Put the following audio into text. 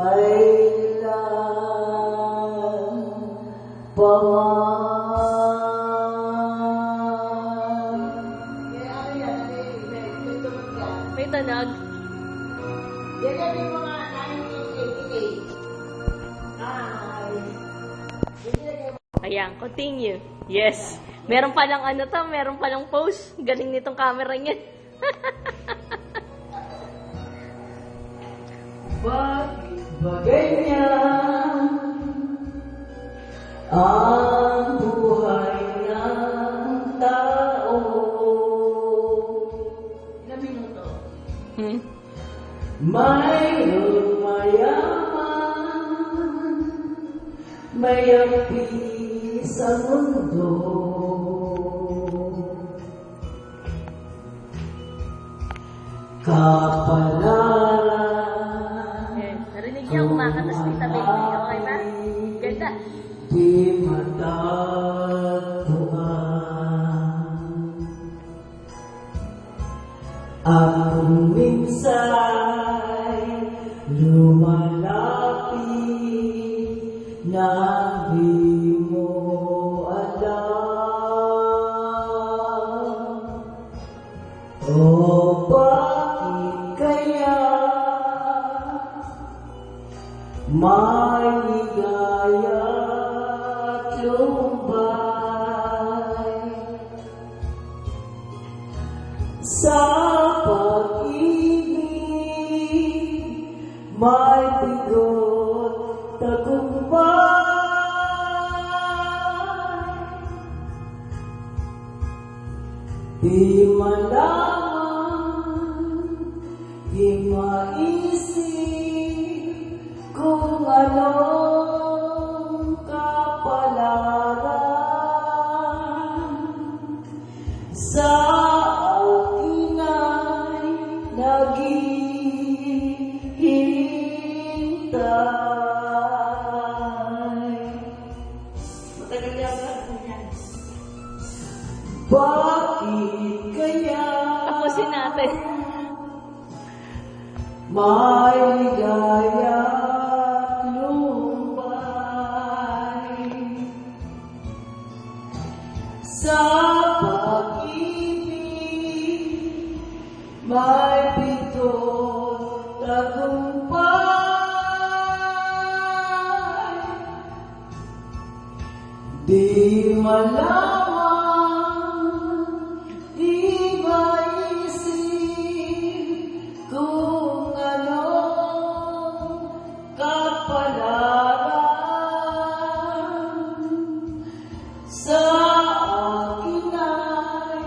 kailan pa man. May, tunog yan. Yung mga 1988. Ay. Hindi na kayo Ayan, continue. Yes. Meron palang ano to, meron palang pose. Galing nitong camera niya. Bakit ba ganyan ang buhay ng tao? Ilang minuto? Hmm. Mayroon mayaman, mayapi sa mundo. Kapalaran Yes. Niya kumakanta si Tita Baby. Okay ba? Ganda. Di matatuhan At kung minsa'y lumalapit na di mo alam O Maligaya at lumbay Sa pag-ibig May bigot tagumpay Di malaman, anong kapalaran sa akin ay naghihintay. Matagal yata po yan. Bakit kaya Tapusin natin. may ligaya may pito tagumpay. Di malaman, iba kung ano kapalaran sa akin ay